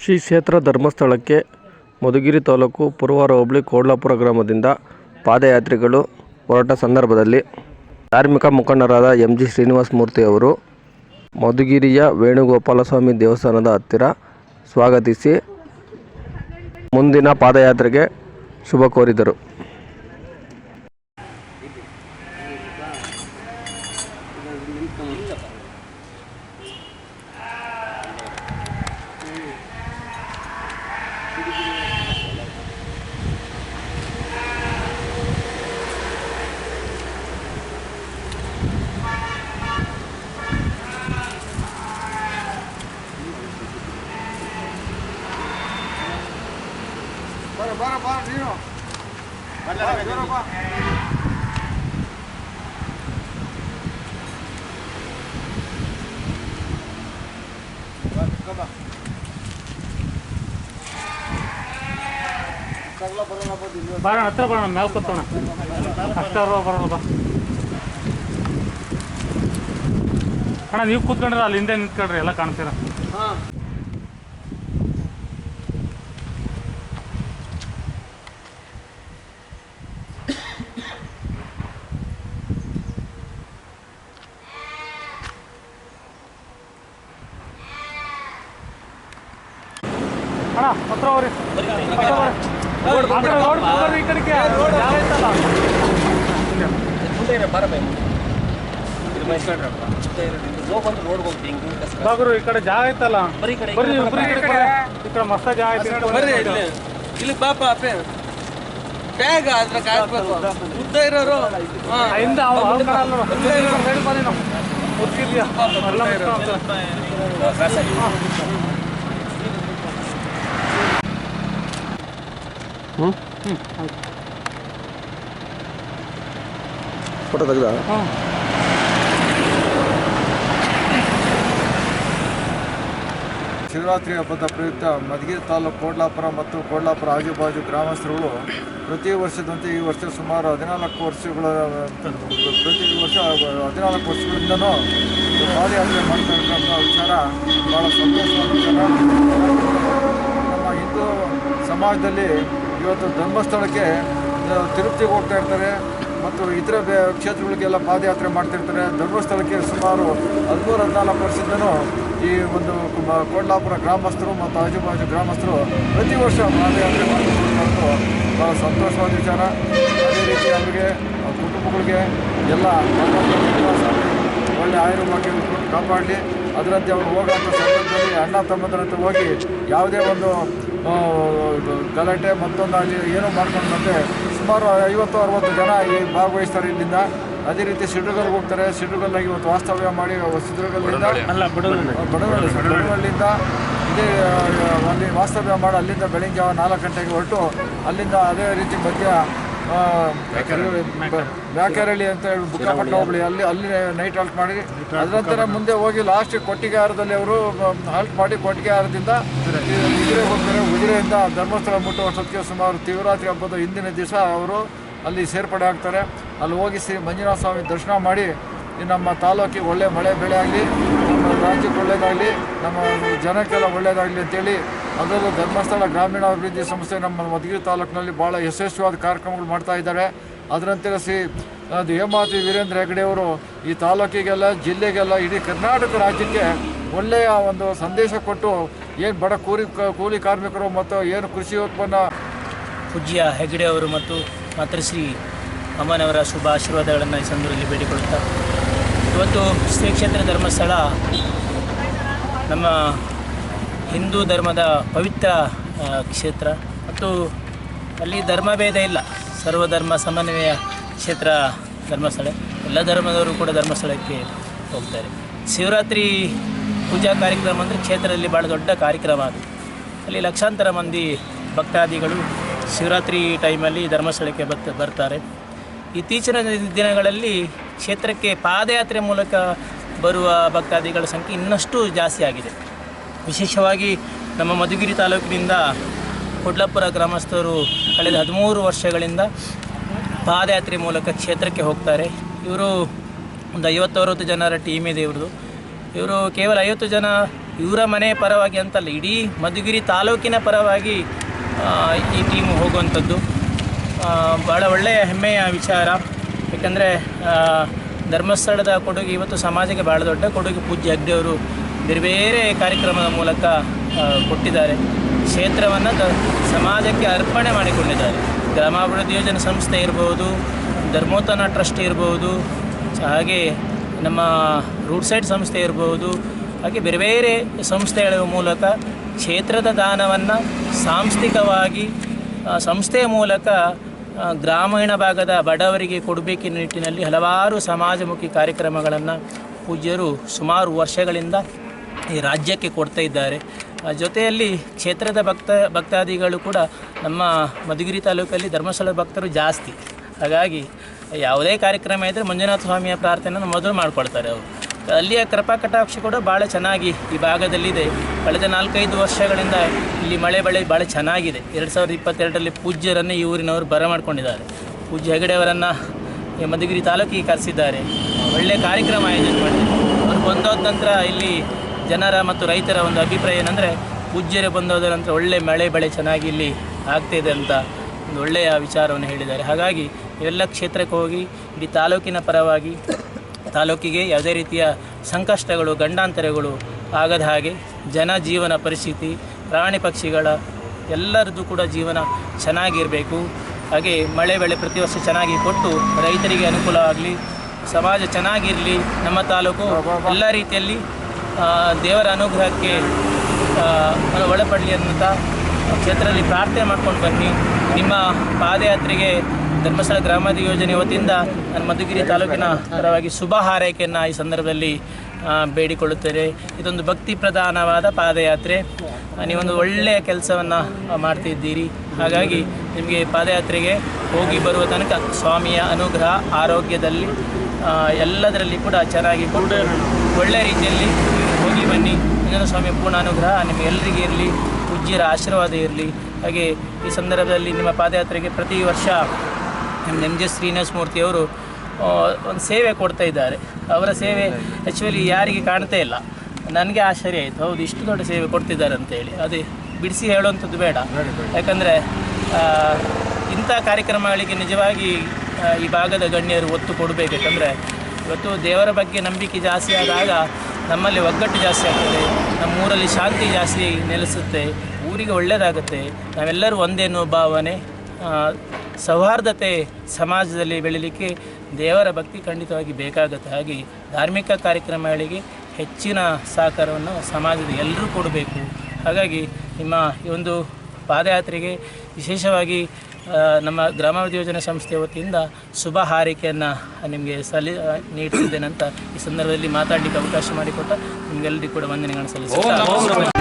ಶ್ರೀ ಕ್ಷೇತ್ರ ಧರ್ಮಸ್ಥಳಕ್ಕೆ ಮಧುಗಿರಿ ತಾಲೂಕು ಪುರವಾರ ಹೋಬಳಿ ಕೋಡ್ಲಾಪುರ ಗ್ರಾಮದಿಂದ ಪಾದಯಾತ್ರಿಗಳು ಹೊರಟ ಸಂದರ್ಭದಲ್ಲಿ ಧಾರ್ಮಿಕ ಮುಖಂಡರಾದ ಎಂ ಜಿ ಶ್ರೀನಿವಾಸ ಮೂರ್ತಿ ಅವರು ಮಧುಗಿರಿಯ ವೇಣುಗೋಪಾಲಸ್ವಾಮಿ ದೇವಸ್ಥಾನದ ಹತ್ತಿರ ಸ್ವಾಗತಿಸಿ ಮುಂದಿನ ಪಾದಯಾತ್ರೆಗೆ ಶುಭ ಕೋರಿದರು ಬರ ಬರ ಬರ ನೀನು ಬರ, ಜೋರ ಬಾ. ಬಾ, ನಿಂತ್ಕೊ ಬಾ. ಕಳ್ಳ ಬರೋಣ, ಹತ್ರ ಬರೋಣ ಮೇಲೆ ಕೂತೋಣ ಅಷ್ಟಾರು ಬರೋಣ ಬಾ. ಅಣ್ಣ, ನೀವು ಕೂತ್ಕೊಂಡ್ರೆ ಅಲ್ಲಿ ಹಿಂದೆ ನಿಂತ್ಕೊಳ್ರಿ, ಎಲ್ಲ ಕಾಣ್ತೀರ. ಅಣ್ಣ ಹತ್ರ ಈ ಕಡೆಗೆ ಈ ಕಡೆ ಜಾಗ ಐತಲ್ಲ ಈ ಕಡೆ. ಈ ಕಡೆ ಮಸ್ತ ಜಾಗ ಐತಿ ಬರ್ರಿ ಇಲ್ಲಿ ಇಲ್ಲಿ ಪಾಪ ಅಪ್ಪೆ ಬ್ಯಾಗ್ ಅದ್ರ ಕಾಯ್ಬೇಕು ಉದ್ದ ಇರೋರು ಹಿಂದೆ ಅವ ಅವ್ನ ಕಡೆ ಅಲ್ಲ ನೋಡು. ಈ ಕಡೆ side ಬನ್ನಿ ನಾವು. ಕೂತ್ಕಿದ್ಯಾ? ಎಲ್ಲ ಮುಚ್ಕೊಂಡ್ ಫೋಟೋ ತೆಗ್ದ? ಹ್ಞೂ ಶಿವರಾತ್ರಿ ಹಬ್ಬದ ಪ್ರಯುಕ್ತ ಮಧುಗಿರಿ ತಾಲೂಕು ಕೋಡ್ಲಾಪುರ ಮತ್ತು ಕೋಡ್ಲಾಪುರ ಆಜುಬಾಜು ಗ್ರಾಮಸ್ಥರುಗಳು ಪ್ರತಿ ವರ್ಷದಂತೆ ಈ ವರ್ಷ ಸುಮಾರು ಹದಿನಾಲ್ಕು ವರ್ಷಗಳ ಪ್ರತಿ ವರ್ಷ ಹದಿನಾಲ್ಕು ವರ್ಷಗಳಿಂದನೂ ಪಾದಯಾತ್ರೆ ಮಾಡ್ತಾ ಇರ್ತಕ್ಕಂಥ ವಿಚಾರ ಭಾಳ ಸಂತೋಷವಾದ ವಿಚಾರ. ನಮ್ಮ ಹಿಂದೂ ಸಮಾಜದಲ್ಲಿ ಇವತ್ತು ಧರ್ಮಸ್ಥಳಕ್ಕೆ ತಿರುಪ್ತಿ ಹೋಗ್ತಾ ಇರ್ತಾರೆ ಮತ್ತು ಇತರ ಕ್ಷೇತ್ರಗಳಿಗೆಲ್ಲ ಪಾದಯಾತ್ರೆ ಮಾಡ್ತಿರ್ತಾರೆ ಧರ್ಮಸ್ಥಳಕ್ಕೆ ಸುಮಾರು ಹದಿಮೂರು, ಹದಿನಾಲ್ಕು ವರ್ಷದಿಂದ ಈ ಒಂದು ಕೊಂಡಾಪುರ ಕೋಡ್ಲಾಪುರ ಗ್ರಾಮಸ್ಥರು ಮತ್ತು ಆಜುಬಾಜು ಗ್ರಾಮಸ್ಥರು ಪ್ರತಿ ವರ್ಷ ಪಾದಯಾತ್ರೆ ಮಾಡಿಕೊಂಡು ಭಾಳ ಸಂತೋಷವಾದ ವಿಚಾರ. ಅದೇ ರೀತಿ ಅವರಿಗೆ, ಅವ್ರ ಕುಟುಂಬಗಳಿಗೆ ಎಲ್ಲ ಒಳ್ಳೆ ಆಯುರ್ವಾಗಿ ಕಾಪಾಡಲಿ. ಅದರಂತೆ ಅವರು ಹೋಗೋಂಥ ಸಂದರ್ಭದಲ್ಲಿ ಅಣ್ಣ ತಮ್ಮದರಂತೆ ಹೋಗಿ ಯಾವುದೇ ಒಂದು ಗಲಾಟೆ ಮತ್ತೊಂದಾಗಲಿ ಏನೂ ಮಾಡ್ಕೊಂಡಂತೆ ಸುಮಾರು ಐವತ್ತು ಅರವತ್ತು ಜನ ಈ ಭಾಗವಹಿಸ್ತಾರೆ ಇಲ್ಲಿಂದ. ಅದೇ ರೀತಿ ಸಿಡುಗಲ್ಗೆ ಹೋಗ್ತಾರೆ. ಸಿಡುಗಲ್ಲಾಗಿ ಇವತ್ತು ವಾಸ್ತವ್ಯ ಮಾಡಿ ಸಿದ್ಧಗಲ್ಲಿಂದ ಬಡವಳ್ಳಿ ಬಡವಳ್ಳಿಯಿಂದ ಇದೇ ಅಲ್ಲಿ ವಾಸ್ತವ್ಯ ಮಾಡಿ. ಅಲ್ಲಿಂದ ಬೆಳಿಗ್ಗೆ ನಾಲ್ಕು ಗಂಟೆಗೆ ಹೊರಟು ಅಲ್ಲಿಂದ ಅದೇ ರೀತಿ ಮಧ್ಯ ಬ್ಯಾಕರಳ್ಳಿ ಅಂತ ಹೇಳಿ ಬುಕ್ಕಾಪಟ್ಟಣ ಹೋಬಳಿ ಅಲ್ಲಿ ಅಲ್ಲಿ ನೈಟ್ ಹಾಲ್ಟ್ ಮಾಡಿ. ಅದ ನಂತರ ಮುಂದೆ ಹೋಗಿ ಲಾಸ್ಟ್ ಕೊಟ್ಟಿಗೆಹಾರದಲ್ಲಿ ಅವರು ಹಾಲ್ಟ್ ಮಾಡಿ ಕೊಟ್ಟಿಗೆಹಾರದಿಂದ ಉಜಿರೆ ಹೋಗ್ತಾರೆ ಉಜಿರೆಯಿಂದ ಧರ್ಮಸ್ಥಳ ಮುಟ್ಟುವ ಸತ್ಯ ಸುಮಾರು ತೀವ್ರಾತ್ರಿ ಹಬ್ಬದ ಹಿಂದಿನ ದಿವಸ ಅವರು ಅಲ್ಲಿ ಸೇರ್ಪಡೆ ಆಗ್ತಾರೆ. ಅಲ್ಲಿ ಹೋಗಿ ಶ್ರೀ ಮಂಜುನಾಥ ಸ್ವಾಮಿ ದರ್ಶನ ಮಾಡಿ ನಮ್ಮ ತಾಲೂಕಿಗೆ ಒಳ್ಳೆ ಮಳೆ ಬೆಳೆ ಆಗಲಿ ನಮ್ಮ ರಾಜ್ಯಕ್ಕೆ ಒಳ್ಳೆಯದಾಗಲಿ ನಮ್ಮ ಜನಕ್ಕೆಲ್ಲ ಒಳ್ಳೆಯದಾಗಲಿ ಅಂತೇಳಿ ಅದರಲ್ಲೂ ಧರ್ಮಸ್ಥಳ ಗ್ರಾಮೀಣಾಭಿವೃದ್ಧಿ ಸಂಸ್ಥೆ ನಮ್ಮ ಮಧುಗಿರಿ ತಾಲೂಕಿನಲ್ಲಿ ಭಾಳ ಯಶಸ್ವಿಯಾದ ಕಾರ್ಯಕ್ರಮಗಳು ಮಾಡ್ತಾ ಇದ್ದಾರೆ. ಅದರಂತೆ ಶ್ರೀ ಹೇಮಾತಿ ವೀರೇಂದ್ರ ಹೆಗಡೆ ಅವರು ಈ ತಾಲೂಕಿಗೆಲ್ಲ, ಜಿಲ್ಲೆಗೆಲ್ಲ ಇಡೀ ಕರ್ನಾಟಕ ರಾಜ್ಯಕ್ಕೆ ಒಳ್ಳೆಯ ಒಂದು ಸಂದೇಶ ಕೊಟ್ಟು ಏನು ಬಡ ಕೂಲಿ ಕೂಲಿ ಕಾರ್ಮಿಕರು ಮತ್ತು ಏನು ಕೃಷಿ ಉತ್ಪನ್ನ ಪೂಜ್ಯ ಹೆಗ್ಡೆ ಅವರು ಮತ್ತು ಮಾತೃಶ್ರೀ ಅಮ್ಮನವರ ಶುಭ ಆಶೀರ್ವಾದಗಳನ್ನು ಈ ಸಂದರ್ಭದಲ್ಲಿ ಬೇಡಿಕೊಳ್ಳುತ್ತಾ. ಇವತ್ತು ಶ್ರೀ ಕ್ಷೇತ್ರ ಧರ್ಮಸ್ಥಳ ನಮ್ಮ ಹಿಂದೂ ಧರ್ಮದ ಪವಿತ್ರ ಕ್ಷೇತ್ರ. ಮತ್ತು ಅಲ್ಲಿ ಧರ್ಮಭೇದ ಇಲ್ಲ. ಸರ್ವಧರ್ಮ ಸಮನ್ವಯ ಕ್ಷೇತ್ರ ಧರ್ಮಸ್ಥಳ. ಎಲ್ಲ ಧರ್ಮದವರು ಕೂಡ ಧರ್ಮಸ್ಥಳಕ್ಕೆ ಹೋಗ್ತಾರೆ. ಶಿವರಾತ್ರಿ ಪೂಜಾ ಕಾರ್ಯಕ್ರಮ ಅಂದರೆ ಕ್ಷೇತ್ರದಲ್ಲಿ ಭಾಳ ದೊಡ್ಡ ಕಾರ್ಯಕ್ರಮ ಅದು. ಅಲ್ಲಿ ಲಕ್ಷಾಂತರ ಮಂದಿ ಭಕ್ತಾದಿಗಳು ಶಿವರಾತ್ರಿ ಟೈಮಲ್ಲಿ ಧರ್ಮಸ್ಥಳಕ್ಕೆ ಬತ್, ಬರ್ತಾರೆ. ಇತ್ತೀಚಿನ ದಿನಗಳಲ್ಲಿ ಕ್ಷೇತ್ರಕ್ಕೆ ಪಾದಯಾತ್ರೆ ಮೂಲಕ ಬರುವ ಭಕ್ತಾದಿಗಳ ಸಂಖ್ಯೆ ಇನ್ನಷ್ಟು ಜಾಸ್ತಿ ಆಗಿದೆ. ವಿಶೇಷವಾಗಿ ನಮ್ಮ ಮಧುಗಿರಿ ತಾಲೂಕಿನಿಂದ ಕೊಡ್ಲಾಪುರ ಗ್ರಾಮಸ್ಥರು ಕಳೆದ ಹದಿಮೂರು ವರ್ಷಗಳಿಂದ ಪಾದಯಾತ್ರೆ ಮೂಲಕ ಕ್ಷೇತ್ರಕ್ಕೆ ಹೋಗ್ತಾರೆ. ಇವರು ಒಂದು ಐವತ್ತು ಅರವತ್ತು ಜನರ ಟೀಮ್ ಇದೆ ಇವ್ರದ್ದು. ಇವರು ಕೇವಲ ಐವತ್ತು ಜನ ಇವರ ಮನೆ ಪರವಾಗಿ ಅಂತಲ್ಲ, ಇಡೀ ಮಧುಗಿರಿ ತಾಲೂಕಿನ ಪರವಾಗಿ ಈ ಟೀಮು ಹೋಗುವಂಥದ್ದು. ಭಾಳ ಒಳ್ಳೆಯ ಹೆಮ್ಮೆಯ ವಿಚಾರ. ಯಾಕಂದರೆ ಧರ್ಮಸ್ಥಳದ ಕೊಡುಗೆ ಇವತ್ತು ಸಮಾಜಕ್ಕೆ ಭಾಳ ದೊಡ್ಡ ಕೊಡುಗೆ. ಪೂಜ್ಯ ಹೆಗ್ಡೆಯವರು ಬೇರೆ ಬೇರೆ ಕಾರ್ಯಕ್ರಮದ ಮೂಲಕ ಕೊಟ್ಟಿದ್ದಾರೆ. ಕ್ಷೇತ್ರವನ್ನು ಸಮಾಜಕ್ಕೆ ಅರ್ಪಣೆ ಮಾಡಿಕೊಂಡಿದ್ದಾರೆ. ಗ್ರಾಮಾಭಿವೃದ್ಧಿ ಯೋಜನೆ ಸಂಸ್ಥೆ ಇರ್ಬೋದು, ಧರ್ಮೋತ್ಥಾನ ಟ್ರಸ್ಟ್ ಇರ್ಬೋದು, ಹಾಗೆ ನಮ್ಮ ರೂಟ್ ಸೈಡ್ ಸಂಸ್ಥೆ ಇರ್ಬೋದು, ಹಾಗೆ ಬೇರೆ ಬೇರೆ ಸಂಸ್ಥೆಗಳ ಮೂಲಕ ಕ್ಷೇತ್ರದ ದಾನವನ್ನು ಸಾಂಸ್ಥಿಕವಾಗಿ ಸಂಸ್ಥೆಯ ಮೂಲಕ ಗ್ರಾಮೀಣ ಭಾಗದ ಬಡವರಿಗೆ ಕೊಡಬೇಕಿನ ನಿಟ್ಟಿನಲ್ಲಿ ಹಲವಾರು ಸಮಾಜಮುಖಿ ಕಾರ್ಯಕ್ರಮಗಳನ್ನು ಪೂಜ್ಯರು ಸುಮಾರು ವರ್ಷಗಳಿಂದ ಈ ರಾಜ್ಯಕ್ಕೆ ಕೊಡ್ತಾ ಇದ್ದಾರೆ. ಜೊತೆಯಲ್ಲಿ ಕ್ಷೇತ್ರದ ಭಕ್ತ, ಭಕ್ತಾದಿಗಳು ಕೂಡ ನಮ್ಮ ಮಧುಗಿರಿ ತಾಲೂಕಲ್ಲಿ ಧರ್ಮಸ್ಥಳ ಭಕ್ತರು ಜಾಸ್ತಿ. ಹಾಗಾಗಿ ಯಾವುದೇ ಕಾರ್ಯಕ್ರಮ ಇದ್ದರೆ ಮಂಜುನಾಥ ಸ್ವಾಮಿಯ ಪ್ರಾರ್ಥನೆಯನ್ನು ಮೊದಲು ಮಾಡ್ಕೊಳ್ತಾರೆ ಅವರು. ಅಲ್ಲಿಯ ಕೃಪಾ ಕಟಾಕ್ಷ ಕೂಡ ಭಾಳ ಚೆನ್ನಾಗಿ ಈ ಭಾಗದಲ್ಲಿದೆ. ಕಳೆದ ನಾಲ್ಕೈದು ವರ್ಷಗಳಿಂದ ಇಲ್ಲಿ ಮಳೆ ಬೆಳೆ ಭಾಳ ಚೆನ್ನಾಗಿದೆ. ಎರಡು ಸಾವಿರದ ಇಪ್ಪತ್ತೆರಡರಲ್ಲಿ ಪೂಜ್ಯರನ್ನು ಈ ಊರಿನವರು ಬರಮಾಡ್ಕೊಂಡಿದ್ದಾರೆ ಪೂಜ್ಯ ಹೆಗಡೆಯವರನ್ನು ಮಧುಗಿರಿ ತಾಲೂಕಿಗೆ ಕರೆಸಿದ್ದಾರೆ. ಒಳ್ಳೆಯ ಕಾರ್ಯಕ್ರಮ ಆಯೋಜನೆ ಮಾಡಿದ್ದಾರೆ. ಅವ್ರು ಬಂದೋದ ನಂತರ ಇಲ್ಲಿ ಜನರ ಮತ್ತು ರೈತರ ಒಂದು ಅಭಿಪ್ರಾಯ ಏನಂದರೆ ಪೂಜ್ಯರು ಬಂದೋದ ನಂತರ ಒಳ್ಳೆ ಮಳೆ, ಬೆಳೆ ಚೆನ್ನಾಗಿ ಇಲ್ಲಿ ಆಗ್ತಿದೆ ಅಂತ ಒಂದು ಒಳ್ಳೆಯ ವಿಚಾರವನ್ನು ಹೇಳಿದ್ದಾರೆ. ಹಾಗಾಗಿ ಎಲ್ಲ ಕ್ಷೇತ್ರಕ್ಕೆ ಹೋಗಿ, ಇಡೀ ತಾಲೂಕಿನ ಪರವಾಗಿ ತಾಲೂಕಿಗೆ ಯಾವುದೇ ರೀತಿಯ ಸಂಕಷ್ಟಗಳು, ಗಂಡಾಂತರಗಳು ಆಗದ ಹಾಗೆ ಜನ ಜೀವನ ಪರಿಸ್ಥಿತಿ, ಪ್ರಾಣಿ ಪಕ್ಷಿಗಳ ಎಲ್ಲರದ್ದು ಕೂಡ ಜೀವನ ಚೆನ್ನಾಗಿರಬೇಕು. ಹಾಗೆ ಮಳೆ, ಬೆಳೆ ಪ್ರತಿ ವರ್ಷ ಚೆನ್ನಾಗಿ ಕೊಟ್ಟು ರೈತರಿಗೆ ಅನುಕೂಲ ಆಗಲಿ, ಸಮಾಜ ಚೆನ್ನಾಗಿರಲಿ, ನಮ್ಮ ತಾಲೂಕು ಎಲ್ಲ ರೀತಿಯಲ್ಲಿ ದೇವರ ಅನುಗ್ರಹಕ್ಕೆ ಒಳಪಡಲಿ ಅಂತ ಕ್ಷೇತ್ರದಲ್ಲಿ ಪ್ರಾರ್ಥನೆ ಮಾಡ್ಕೊಂಡು ಬನ್ನಿ. ನಿಮ್ಮ ಪಾದಯಾತ್ರೆಗೆ ಧರ್ಮಸ್ಥಳ ಗ್ರಾಮಾದಿ ಯೋಜನೆ ವತಿಯಿಂದ ನಾನು ಮಧುಗಿರಿ ತಾಲೂಕಿನ ಪರವಾಗಿ ಶುಭ ಹಾರೈಕೆಯನ್ನು ಈ ಸಂದರ್ಭದಲ್ಲಿ ಬೇಡಿಕೊಳ್ಳುತ್ತೇನೆ. ಇದೊಂದು ಭಕ್ತಿ ಪ್ರಧಾನವಾದ ಪಾದಯಾತ್ರೆ. ನೀವೊಂದು ಒಳ್ಳೆಯ ಕೆಲಸವನ್ನು ಮಾಡ್ತಿದ್ದೀರಿ. ಹಾಗಾಗಿ ನಿಮಗೆ ಪಾದಯಾತ್ರೆಗೆ ಹೋಗಿ ಬರುವ ತನಕ ಸ್ವಾಮಿಯ ಅನುಗ್ರಹ, ಆರೋಗ್ಯದಲ್ಲಿ ಎಲ್ಲದರಲ್ಲಿ ಕೂಡ ಚೆನ್ನಾಗಿ ಒಳ್ಳೆಯ ರೀತಿಯಲ್ಲಿ ಹೋಗಿ ಬನ್ನಿ. ಇಂಜನ ಸ್ವಾಮಿಯ ಪೂರ್ಣ ಅನುಗ್ರಹ. ನಿಮಗೆಲ್ಲರಿಗೆ ಇರಲಿ, ಪೂಜ್ಯರ ಆಶೀರ್ವಾದ ಇರಲಿ. ಹಾಗೆ ಈ ಸಂದರ್ಭದಲ್ಲಿ ನಿಮ್ಮ ಪಾದಯಾತ್ರೆಗೆ ಪ್ರತಿ ವರ್ಷ ನಮ್ಮ ಎಂ. ಜೆ. ಶ್ರೀನಿವಾಸ ಮೂರ್ತಿಯವರು ಒಂದು ಸೇವೆ ಕೊಡ್ತಾ ಇದ್ದಾರೆ. ಅವರ ಸೇವೆ ಆ್ಯಕ್ಚುಲಿ ಯಾರಿಗೆ ಕಾಣ್ತಾ ಇಲ್ಲ. ನನಗೆ ಆಶ್ಚರ್ಯ ಆಯಿತು. ಹೌದು, ಇಷ್ಟು ದೊಡ್ಡ ಸೇವೆ ಕೊಡ್ತಿದ್ದಾರೆ ಅಂತೇಳಿ ಅದೇ, ಬಿಡಿಸಿ ಹೇಳುವಂಥದ್ದು ಬೇಡ. ಯಾಕಂದರೆ ಇಂಥ ಕಾರ್ಯಕ್ರಮಗಳಿಗೆ ನಿಜವಾಗಿ ಈ ಭಾಗದ ಗಣ್ಯರು ಒತ್ತು ಕೊಡಬೇಕು. ಯಾಕಂದರೆ, ಇವತ್ತು ದೇವರ ಬಗ್ಗೆ ನಂಬಿಕೆ ಜಾಸ್ತಿ ಆದಾಗ ನಮ್ಮಲ್ಲಿ ಒಗ್ಗಟ್ಟು ಜಾಸ್ತಿ ಆಗ್ತದೆ ನಮ್ಮ ಊರಲ್ಲಿ ಶಾಂತಿ ಜಾಸ್ತಿ ನೆಲೆಸುತ್ತೆ, ಊರಿಗೆ ಒಳ್ಳೆಯದಾಗುತ್ತೆ ನಾವೆಲ್ಲರೂ ಒಂದೇನೋ ಭಾವನೆ ಸೌಹಾರ್ದತೆ ಸಮಾಜದಲ್ಲಿ ಬೆಳೀಲಿಕ್ಕೆ ದೇವರ ಭಕ್ತಿ ಖಂಡಿತವಾಗಿ ಬೇಕಾಗುತ್ತೆ. ಹಾಗೆ ಧಾರ್ಮಿಕ ಕಾರ್ಯಕ್ರಮಗಳಿಗೆ ಹೆಚ್ಚಿನ ಸಹಕಾರವನ್ನು ಸಮಾಜದ ಎಲ್ಲರೂ ಕೊಡಬೇಕು. ಹಾಗಾಗಿ ನಿಮ್ಮ ಈ ಒಂದು ಪಾದಯಾತ್ರೆಗೆ ವಿಶೇಷವಾಗಿ ನಮ್ಮ ಗ್ರಾಮಾಭಿವೃದ್ಧಿ ಯೋಜನೆ ಸಂಸ್ಥೆಯ ವತಿಯಿಂದ ಶುಭ ಹಾರೈಕೆಯನ್ನು ನಿಮಗೆ ಸಲ್ಲಿ ನೀಡುತ್ತಿದ್ದೇನೆ ಅಂತ ಈ ಸಂದರ್ಭದಲ್ಲಿ ಮಾತಾಡಲಿಕ್ಕೆ ಅವಕಾಶ ಮಾಡಿಕೊಟ್ಟ ನಿಮಗೆಲ್ಲರಿಗೂ ಕೂಡ ವಂದನೆಗಳನ್ನು ಸಲ್ಲಿಸುತ್ತಾ